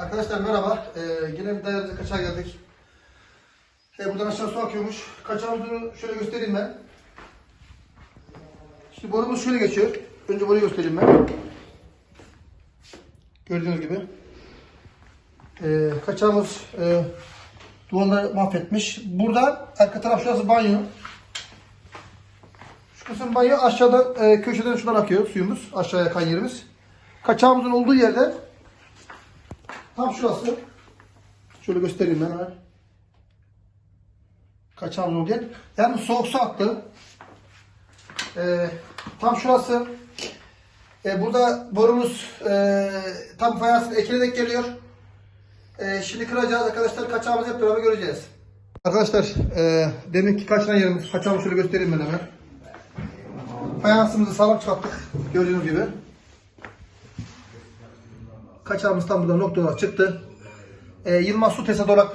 Arkadaşlar merhaba. Ee, yine bir dairemize kaçağa geldik. Ee, buradan aşağı su akıyormuş. Kaçağımızı şöyle göstereyim ben. Şimdi borumuz şöyle geçiyor. Önce boruyu göstereyim ben. Gördüğünüz gibi. Ee, kaçağımız e, duvarları mahvetmiş. Burada arka taraf şurası banyo. Şu kısım banyo aşağıdan e, köşeden şuradan akıyor suyumuz. Aşağıya akan yerimiz. Kaçağımızın olduğu yerde Tam şurası. Şöyle göstereyim ben hemen. Olduğu yer. Yani soğuk su aktı. Ee, tam şurası. Ee, burada borumuz e, tam fayansın ekine denk geliyor. Ee, şimdi kıracağız arkadaşlar. Kaçağımızı hep beraber göreceğiz. Arkadaşlar e, deminki kaçıran yerimiz. Kaçağımı şöyle göstereyim ben hemen. Fayansımızı sağlam çıkarttık. Gördüğünüz gibi. Kaçağımız tam buradan noktalar çıktı. E, Yılmaz Su olarak